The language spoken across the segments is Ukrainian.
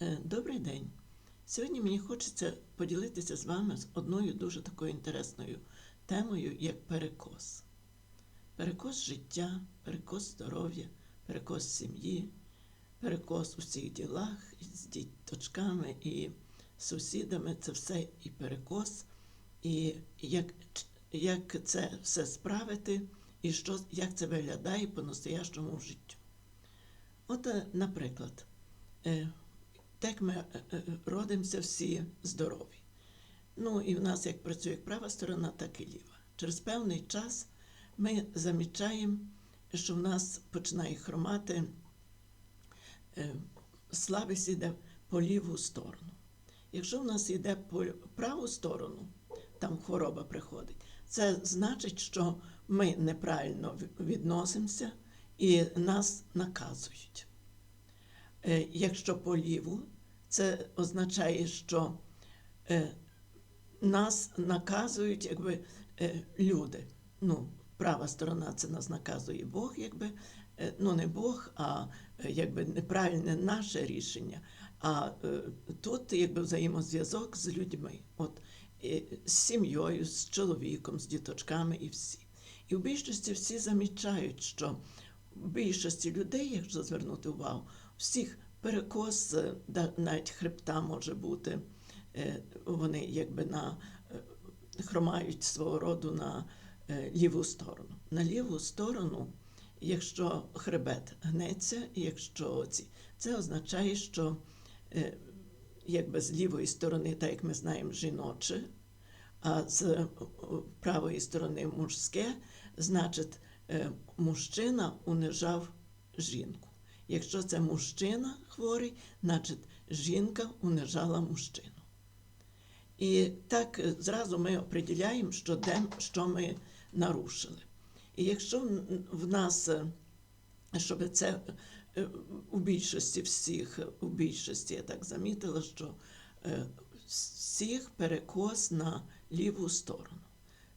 Е, Добрий день. Сьогодні мені хочеться поділитися з вами з одною дуже такою інтересною темою, як перекос. Перекос життя, перекос здоров'я, перекос сім'ї, перекос у всіх ділах з діточками і сусідами. Це все і перекос, і як, як це все справити, і що, як це виглядає по-настоящому в життю. От, е, наприклад, е, так ми е, е, родимося всі здорові. Ну і в нас як працює як права сторона, так і ліва. Через певний час ми замічаємо, що в нас починає хромати е, слабість іде по ліву сторону. Якщо в нас йде по праву сторону, там хвороба приходить, це значить, що ми неправильно відносимося і нас наказують. Е, Якщо по ліву, це означає, що е, нас наказують якби, е, люди. Ну, права сторона це нас наказує Бог, якби, ну не Бог, а якби неправильне наше рішення. А тут якби взаємозв'язок з людьми, от, з сім'єю, з чоловіком, з діточками і всі. І в більшості всі замічають, що в більшості людей, якщо звернути увагу, всіх перекос, е, навіть хребта може бути, е, вони якби на е, хромають свого роду на ліву сторону. На ліву сторону, якщо хребет гнеться, якщо ці, це означає, що якби з лівої сторони, так як ми знаємо, жіноче, а з правої сторони мужське, значить, мужчина унижав жінку. Якщо це мужчина хворий, значить жінка унижала мужчину. І так е, зразу ми определяємо, що, де, що ми нарушили. І якщо в- нас, е, щоб це е, у більшості всіх, у більшості я так замітила, що всіх перекос на ліву сторону.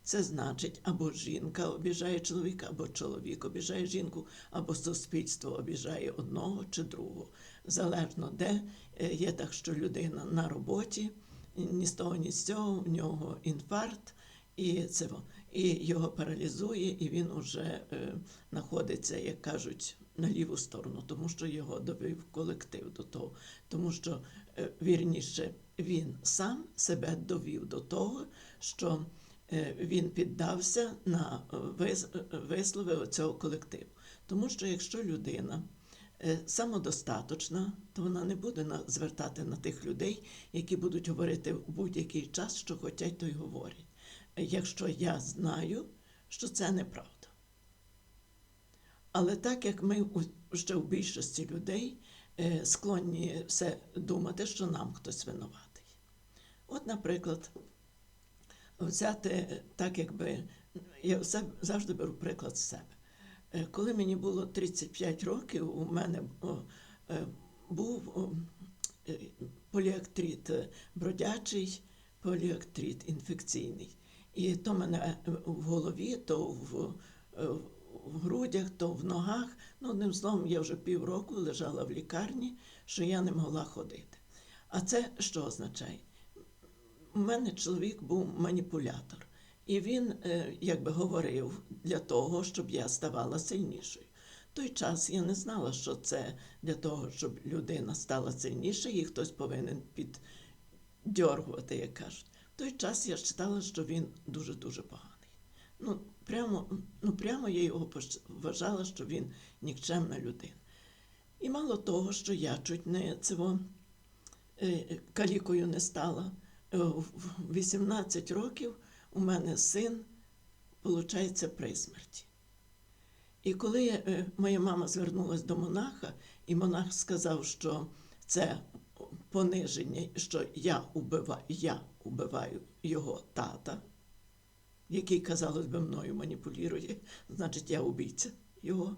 Це значить, або жінка обіжає чоловіка, або чоловік обіжає жінку, або суспільство обіжає одного чи другого. Залежно де Е, є так, що людина на роботі, ні з того, ні з цього, в нього інфаркт, і це і його паралізує, і він уже е, знаходиться, як кажуть, на ліву сторону, тому що його довів колектив до того, тому що е, вірніше він сам себе довів до того, що він піддався на е, е, вислови цього колективу. Тому що якщо людина е, самодостаточна, то вона не буде звертати на тих людей, які будуть говорити в будь-який час, що хочуть, то й говорять. Е, Якщо я знаю, що це неправда. Але так як ми ще в більшості людей е, склонні все думати, що нам хтось винуватий. От, наприклад, взяти так, якби я завжди беру приклад з себе. Е, Коли мені було 35 років, у мене е, був е, поліактрит бродячий, поліактрит інфекційний. І то мене в голові, то в, в грудях, то в ногах. Ну, одним словом, я вже півроку лежала в лікарні, що я не могла ходити. А це що означає? У мене чоловік був маніпулятор, і він е, якби говорив для того, щоб я ставала сильнішою. Той час я не знала, що це для того, щоб людина стала сильнішою, і хтось повинен піддьоргувати, як кажуть. В той час я читала, що він дуже-дуже поганий. Ну, прямо, ну, прямо я його вважала, що він нікчемна людина. І мало того, що я чуть не цього е, калікою не стала. Е, В в 18 років у мене син, виходить, при смерті. І коли е, моя мама звернулася до монаха, і монах сказав, що це пониження, що я убиваю, я убиваю його тата, який, казалось би, мною маніпулює, значить, я убійця його.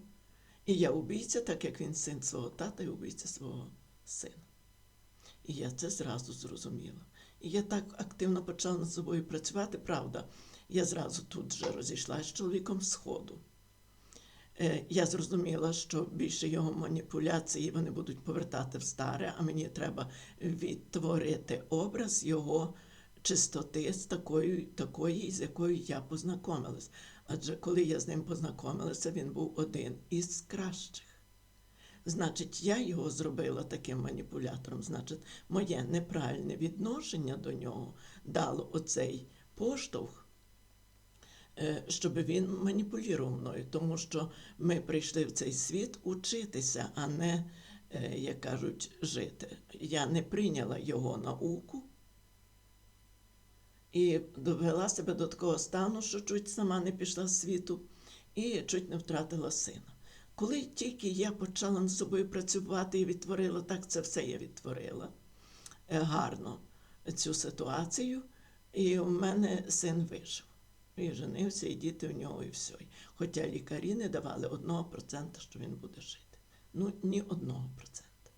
І я убійця, так як він син свого тата і убійця свого сина. І я це зразу зрозуміла. Я так активно почала над собою працювати, правда. Я зразу тут же розійшлася з чоловіком сходу. е, я зрозуміла, що більше його маніпуляції вони будуть повертати в старе, а мені треба відтворити образ його чистоти з такою, такої, з якою я познайомилась. Адже коли я з ним познайомилася, він був один із кращих. Значить, я його зробила таким маніпулятором. Значить, моє неправильне відношення до нього дало оцей поштовх, е, щоб він маніпулював мною, тому що ми прийшли в цей світ учитися, а не, е, як кажуть, жити. Я не прийняла його науку і довела себе до такого стану, що чуть сама не пішла з світу і чуть не втратила сина. Коли тільки я почала над собою працювати і відтворила, так це все я відтворила е, гарно цю ситуацію, і у мене син вижив. І женився, і діти у нього, і все. Хоча лікарі не давали одного процента, що він буде жити. Ну, ні одного процента.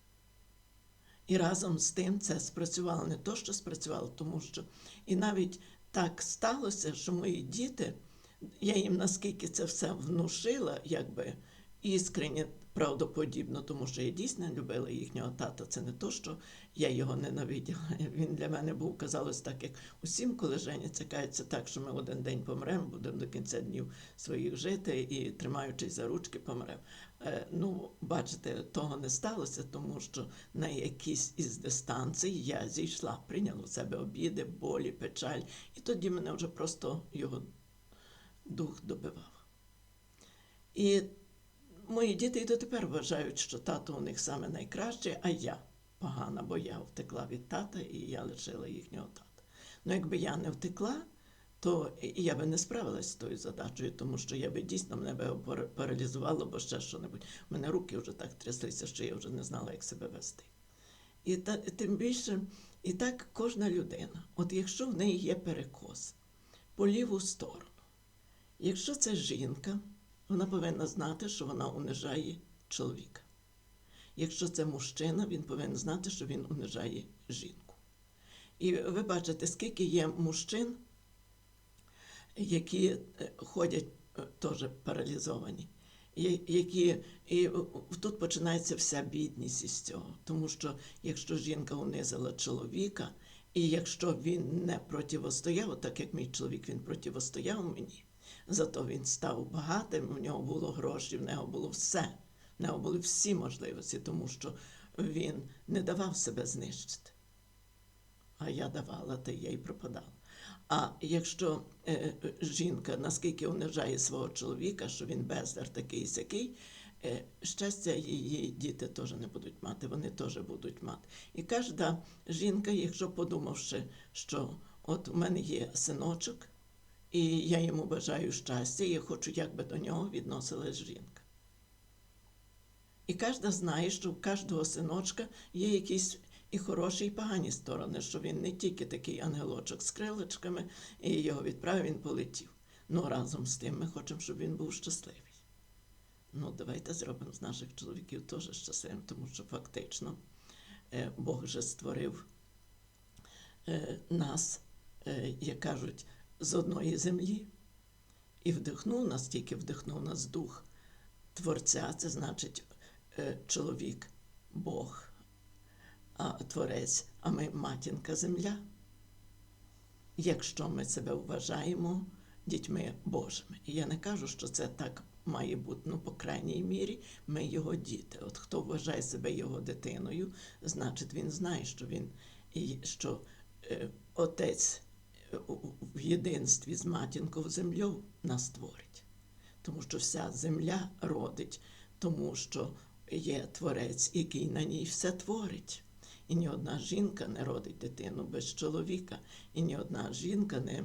І разом з тим це спрацювало не то, що спрацювало, тому що і навіть так сталося, що мої діти, я їм наскільки це все внушила, якби іскренне, правдоподібно, тому що я дійсно любила їхнього тата. Це не то, що я його ненавиділа. Він для мене був, казалось, так, як усім, коли женяться, каються так, що ми один день помремо, будемо до кінця днів своїх жити і, тримаючись за ручки, помремо. Е, ну, бачите, того не сталося, тому що на якійсь із дистанцій я зійшла, прийняла в себе обіди, болі, печаль, і тоді мене вже просто його дух добивав. І мої діти і дотепер вважають, що тато у них саме найкраще, а я погана, бо я втекла від тата і я лишила їхнього тата. Ну, якби я не втекла, то я би не справилась з тою задачею, тому що я би дійсно мене би паралізувало, бо ще що-небудь. У мене руки вже так тряслися, що я вже не знала, як себе вести. І та, тим більше, і так кожна людина, от якщо в неї є перекос по ліву сторону, якщо це жінка, вона повинна знати, що вона унижає чоловіка. Якщо це мужчина, він повинен знати, що він унижає жінку. І ви бачите, скільки є мужчин, які е, ходять е, теж паралізовані, які і е, тут починається вся бідність із цього. Тому що якщо жінка унизила чоловіка, і якщо він не противостояв, так як мій чоловік він противостояв мені, зато він став багатим, у нього було гроші, в нього було все, в нього були всі можливості, тому що він не давав себе знищити. А я давала, та я й пропадала. А якщо е, е, жінка наскільки унижає свого чоловіка, що він бездар такий сякий, е, щастя її діти теж не будуть мати, вони теж будуть мати. І кожна жінка, якщо подумавши, що от у мене є синочок, і я йому бажаю щастя, і я хочу, як би до нього відносилась жінка. І кожна знає, що у кожного синочка є якісь і хороші, і погані сторони, що він не тільки такий ангелочок з крилечками, і його відправив, він полетів. Ну разом з тим ми хочемо, щоб він був щасливий. Ну, давайте зробимо з наших чоловіків теж щасливим, тому що фактично е, Бог же створив е, нас, е, як кажуть, з одної землі і вдихнув нас, тільки вдихнув нас дух Творця, це значить е, чоловік, Бог, а Творець, а ми матінка земля. Якщо ми себе вважаємо дітьми Божими. І я не кажу, що це так має бути, ну, по крайній мірі, ми його діти. От хто вважає себе його дитиною, значить він знає, що він що е, отець в єдинстві з матінкою землю нас творить. Тому що вся земля родить, тому що є творець, який на ній все творить. І ні одна жінка не родить дитину без чоловіка, і ні одна жінка не,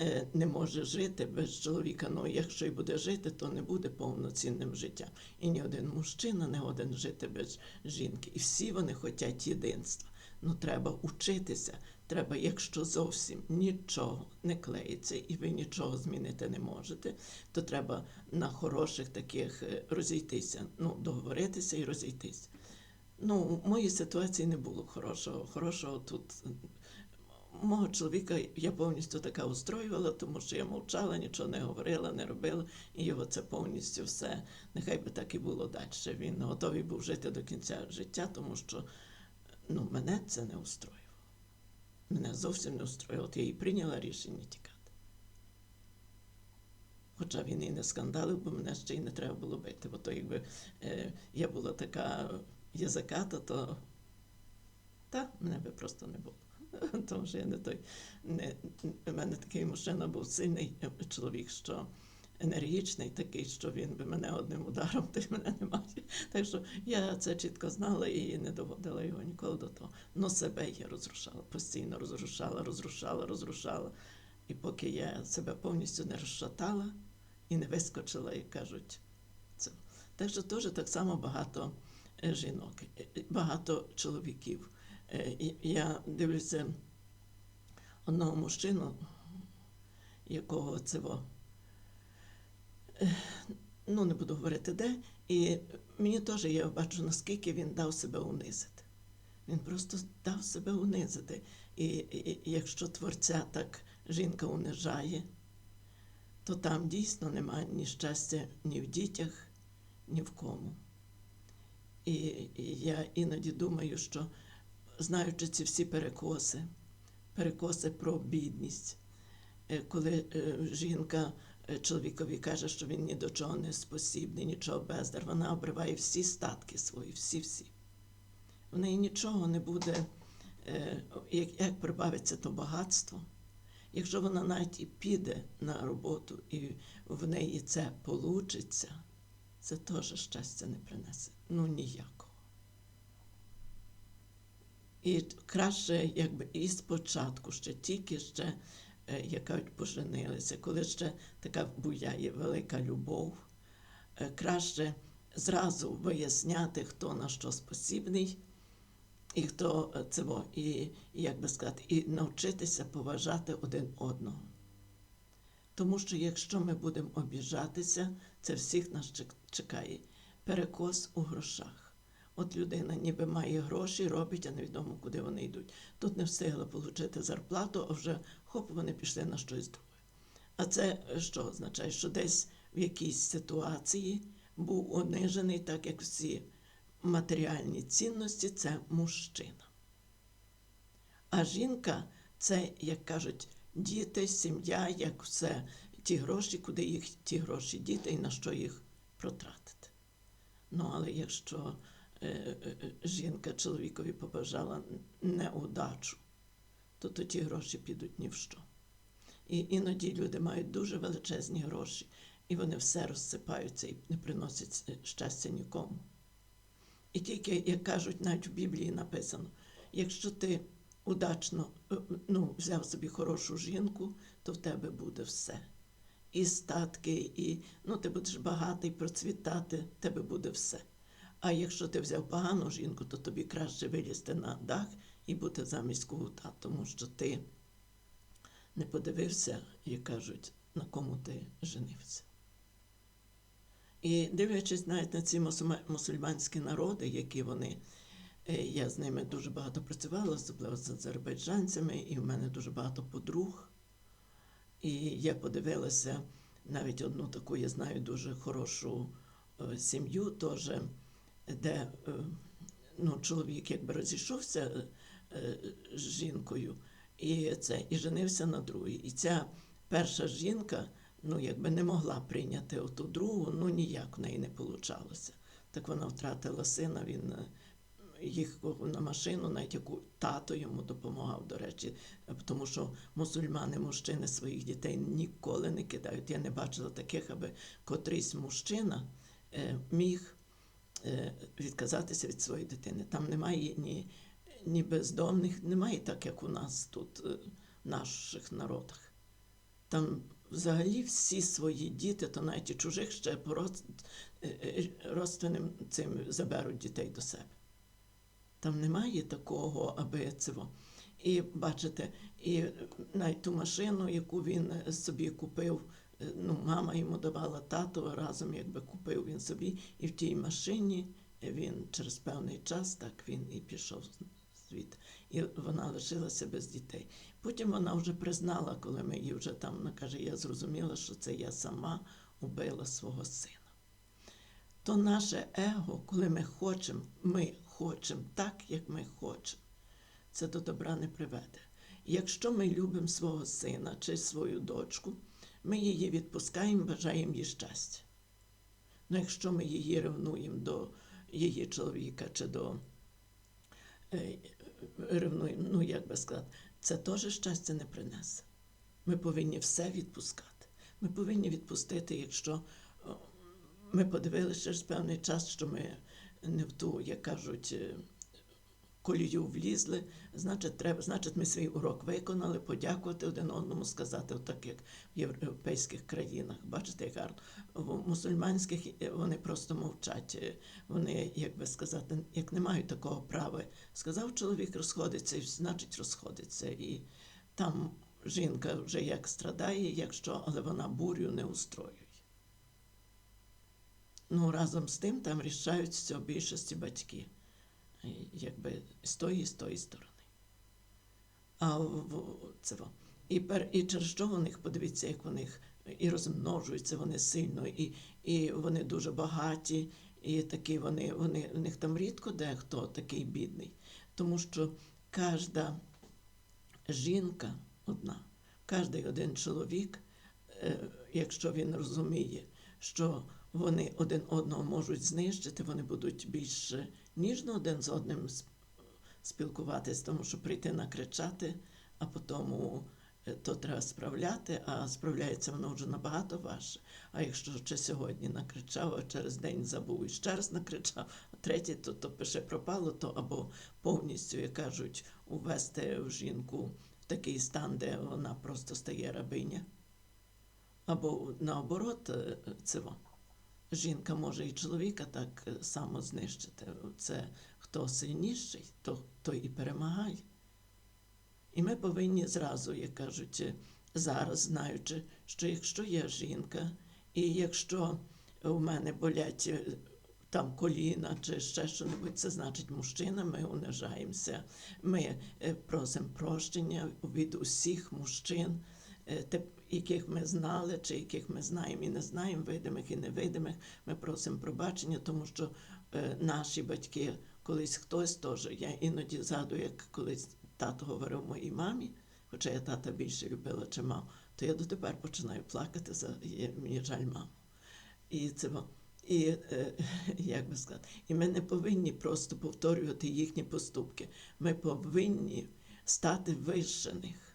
е, не може жити без чоловіка. Ну, якщо й буде жити, то не буде повноцінним життям. І ні один мужчина не годен жити без жінки. І всі вони хочуть єдинства. Ну, треба учитися. Треба, якщо зовсім нічого не клеїться і ви нічого змінити не можете, то треба на хороших таких е, розійтися, ну, договоритися і розійтися. Ну, в моїй ситуації не було хорошого. Хорошого тут мого чоловіка я повністю така устроювала, тому що я мовчала, нічого не говорила, не робила, і його це повністю все. Нехай би так і було далі. Він готовий був жити до кінця життя, тому що ну, мене це не устроювало. Мене зовсім не устроювало. От я і прийняла рішення тікати. Хоча він і не скандалив, бо мене ще й не треба було бити. Бо то якби е, я була така язиката, то та мене би просто не було. Тому що я не той. У мене такий мужчина був сильний чоловік, що енергічний, такий, що він би мене одним ударом, ти мене немає. Так що я це чітко знала і не доводила його ніколи до того. Но себе я розрушала, постійно розрушала, розрушала, розрушала. І поки я себе повністю не розшатала і не вискочила, як кажуть, це. Так що теж так само багато е, жінок, е, е, багато чоловіків. Я дивлюся одного мужчину, якого е, ну не буду говорити де, і мені теж я бачу, наскільки він дав себе унизити. Він просто дав себе унизити. І, і, якщо творця так жінка унижає, то там дійсно немає ні щастя ні в дітях, ні в кому. І, і я іноді думаю, що знаючи ці всі перекоси, перекоси про бідність, е, коли е, жінка чоловікові каже, що він ні до чого не спосібний, нічого бездар, вона обриває всі статки свої, всі-всі. В неї нічого не буде, як, як прибавиться то багатство. Якщо вона навіть і піде на роботу, і в неї це получиться, це теж щастя не принесе. Ну ніякого. І краще, якби і спочатку, ще тільки ще, е, як кажуть, поженилися, коли ще така буяє велика любов, е, краще зразу виясняти, хто на що спосібний, і хто е, це, і, як би сказати, і навчитися поважати один одного. Тому що якщо ми будемо обіжатися, це всіх нас чекає перекос у грошах. От людина ніби має гроші, робить, а невідомо, куди вони йдуть. Тут не встигла отримати зарплату, а вже хоп, вони пішли на щось друге. А це що означає? Що десь в якійсь ситуації був унижений, так як всі матеріальні цінності це мужчина. А жінка це, як кажуть, діти, сім'я, як все, ті гроші, куди їх ті гроші діти і на що їх протратити. Ну, але якщо Е, е, е, жінка чоловікові побажала неудачу, то ті гроші підуть ні в що. І іноді люди мають дуже величезні гроші, і вони все розсипаються і не приносять щастя нікому. І тільки, як кажуть, навіть в Біблії написано: якщо ти удачно ну, взяв собі хорошу жінку, то в тебе буде все. І статки, і ну, ти будеш багатий, процвітати, в тебе буде все. А якщо ти взяв погану жінку, то тобі краще вилізти на дах і бути замість кута, тому що ти не подивився, як кажуть, на кому ти женився. І дивлячись навіть на ці мусульманські народи, які вони, е, я з ними дуже багато працювала, особливо з азербайджанцями, і в мене дуже багато подруг. І я подивилася навіть одну таку, я знаю, дуже хорошу е, сім'ю, теж де е, ну, чоловік якби розійшовся з жінкою і це, і женився на другій. І ця перша жінка ну, якби не могла прийняти оту другу, ну ніяк в неї не вийшло. Так вона втратила сина, він е, їхав на машину, навіть яку тато йому допомагав, до речі, тому що мусульмани, мужчини своїх дітей ніколи не кидають. Я не бачила таких, аби котрийсь мужчина міг Е, відказатися від своєї дитини. Там немає ні ні бездомних, немає так, як у нас тут, е, в наших народах. Там взагалі всі свої діти, то навіть і чужих ще по е, родственним цим заберуть дітей до себе. Там немає такого, аби цього. І бачите, і навіть ту машину, яку він собі купив ну, мама йому давала тато, разом якби купив він собі, і в тій машині він через певний час так він і пішов світ. І вона лишилася без дітей. Потім вона вже признала, коли ми її вже там, вона каже, я зрозуміла, що це я сама убила свого сина. То наше его, коли ми хочемо, ми хочемо так, як ми хочемо, це до добра не приведе. Якщо ми любимо свого сина чи свою дочку, ми її відпускаємо, бажаємо їй щастя. Ну, якщо ми її ревнуємо до її чоловіка чи до е, ревнуємо, ну як би сказати, це теж щастя не принесе. Ми повинні все відпускати. Ми повинні відпустити, якщо ми подивилися через певний час, що ми не в ту, як кажуть, е, колію влізли, значить, треба, значить, ми свій урок виконали, подякувати один одному, сказати, отак як в європейських країнах. Бачите, як гарно. В мусульманських е, вони просто мовчать. Е, Вони, як би сказати, як не мають такого права. Сказав чоловік, розходиться, значить розходиться. І там жінка вже як страдає, якщо, але вона бурю не устроює. Ну, разом з тим там рішаються в більшості батьки, якби з тої з тої сторони. А це. І, пер, і через що в них, подивіться, як в них і розмножуються вони сильно, і, і вони дуже багаті, і такі вони, вони, у них там рідко дехто такий бідний. Тому що кожна жінка одна, кожен один чоловік, е, якщо він розуміє, що вони один одного можуть знищити, вони будуть більш ніжно один з одним спілкуватись, тому що прийти накричати, а потім е, то треба справляти, а справляється воно вже набагато важче. А якщо ще сьогодні накричав, а через день забув і ще раз накричав, а третє, то, то пише пропало, то або повністю, як кажуть, увести в жінку в такий стан, де вона просто стає рабиня. Або наоборот, е, це во. Жінка може і чоловіка так е, само знищити. Це хто сильніший, то, той і перемагає. І ми повинні зразу, як кажуть, е, зараз, знаючи, що якщо є жінка, і якщо у мене болять е, там коліна чи ще щось, це значить мужчина, ми унижаємося, ми просимо прощення від усіх мужчин, яких ми знали, чи яких ми знаємо і не знаємо, видимих і невидимих. Ми просимо пробачення, тому що е, наші батьки, колись хтось теж, я іноді згадую, як колись тато говорив моїй мамі, хоча я тата більше любила, чи мав, то я дотепер починаю плакати за мені жаль маму. І це і е, як би сказати, і ми не повинні просто повторювати їхні поступки. Ми повинні стати вище них.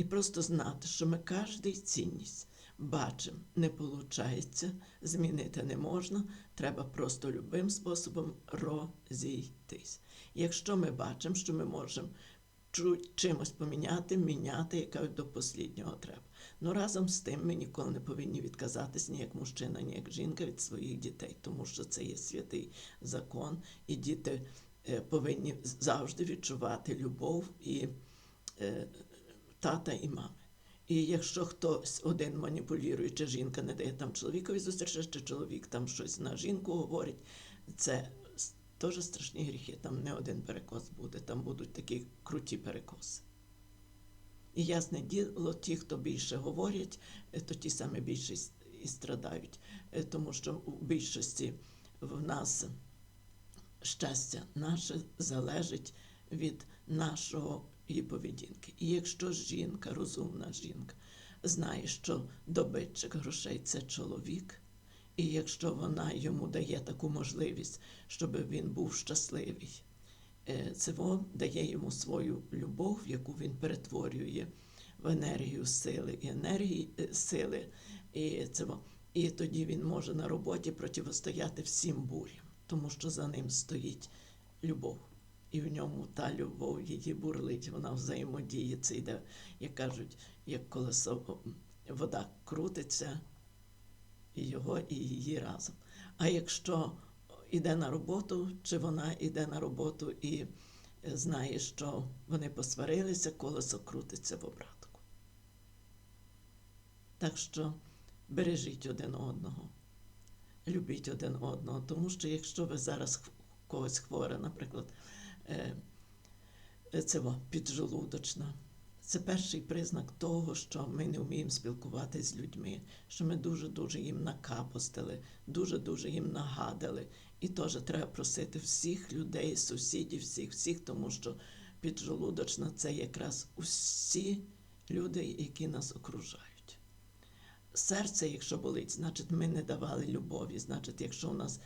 І просто знати, що ми кожний цінність бачимо, не виходить, змінити не можна, треба просто любим способом розійтись. Якщо ми бачимо, що ми можемо чимось поміняти, міняти, яка до посліднього треба. Ну разом з тим ми ніколи не повинні відказатись ні як мужчина, ні як жінка від своїх дітей, тому що це є святий закон, і діти е, повинні завжди відчувати любов і е, тата і мами. І якщо хтось один маніпулює, чи жінка не дає там чоловікові зустрічати, чи чоловік там щось на жінку говорить, це теж страшні гріхи. Там не один перекос буде, там будуть такі круті перекоси. І ясне діло, ті, хто більше говорять, то ті саме більше і страдають, Е, тому що у більшості в нас щастя наше залежить від нашої поведінки. І якщо жінка, розумна жінка, знає, що добитчик грошей це чоловік, і якщо вона йому дає таку можливість, щоб він був щасливий, це дає йому свою любов, яку він перетворює в енергію сили і енергії е, сили. І, це, і тоді він може на роботі протистояти всім бурям, тому що за ним стоїть любов. І в ньому та любов її бурлить, вона взаємодіє. Це йде, як кажуть, як колесо вода крутиться, і його, і її разом. А якщо йде на роботу, чи вона йде на роботу і е, знає, що вони посварилися, колесо крутиться в обратку. Так що бережіть один одного, любіть один одного, тому що якщо ви зараз когось хворе, наприклад, е, е, це піджелудочна. Це перший признак того, що ми не вміємо спілкуватися з людьми, що ми дуже-дуже їм накапостили, дуже-дуже їм нагадали. І теж треба просити всіх людей, сусідів, всіх, всіх, тому що піджелудочна це якраз усі люди, які нас окружають. Серце, якщо болить, значить ми не давали любові. Значить, якщо у нас,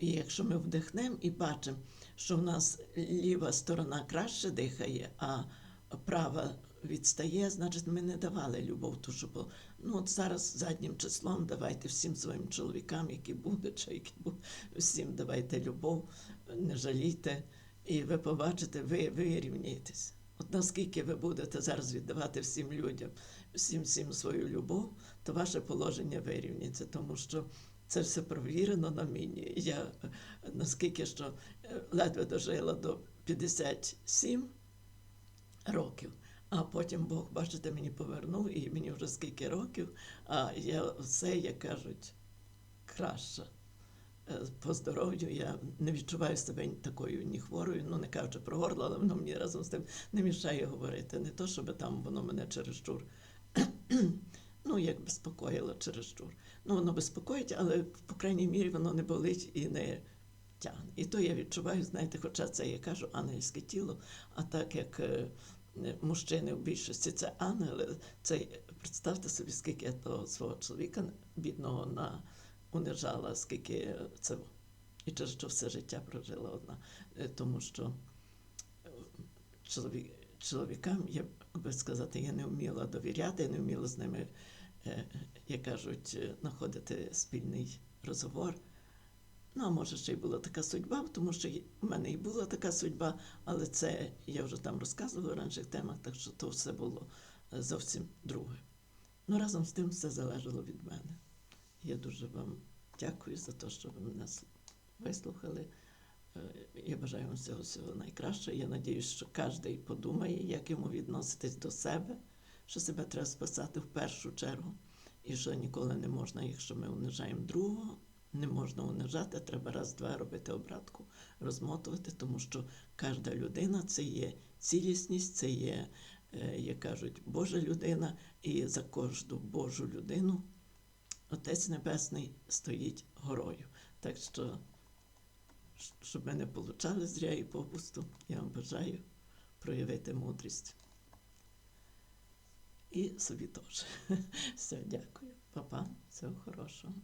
і якщо ми вдихнемо і бачимо, що в нас ліва сторона краще дихає, а права відстає, значить ми не давали любов. Ту, що було. Ну от зараз заднім числом давайте всім своїм чоловікам, які будуть, чи які будуть, всім давайте любов, не жалійте, і ви побачите, ви вирівняєтесь. От наскільки ви будете зараз віддавати всім людям, всім всім свою любов, то ваше положення вирівняється, тому що це все провірено на мені. Я наскільки що ледве дожила до 57 років, а потім Бог, бачите, мені повернув, і мені вже скільки років, а я все, як кажуть, краще. По здоров'ю я не відчуваю себе такою ні хворою, ну не кажучи про горло, але воно мені разом з тим не мішає говорити. Не то, щоб там воно мене чересчур, ну як безпокоїло чересчур. Ну воно безпокоїть, але по крайній мірі воно не болить і не тягне. І то я відчуваю, знаєте, хоча це я кажу ангельське тіло, а так як е, мужчини в більшості це ангели, це представте собі, скільки я того свого чоловіка бідного на унижала, скільки це і через що все життя прожила одна. Е, Тому що е, чоловік, чоловікам, як би сказати, я не вміла довіряти, я не вміла з ними, як кажуть, е, знаходити спільний розговор. Ну, а може, ще й була така судьба, тому що в мене і була така судьба, але це я вже там розказувала в інших темах, так що то все було е, зовсім друге. Ну, разом з тим все залежало від мене. Я дуже вам дякую за те, що ви мене вислухали. Е, Я бажаю вам всього всього найкращого. Я надіюсь, що кожен подумає, як йому відноситись до себе, що себе треба спасати в першу чергу, і що ніколи не можна, якщо ми унижаємо другого, не можна унижати, треба раз-два робити обратку, розмотувати, тому що кожна людина це є цілісність, це є, е, як кажуть, Божа людина, і за кожну Божу людину Отець Небесний стоїть горою. Так що, щоб ми не получали зря і попусту, я вам бажаю проявити мудрість. І собі теж. Все, дякую. Папа, всього хорошого.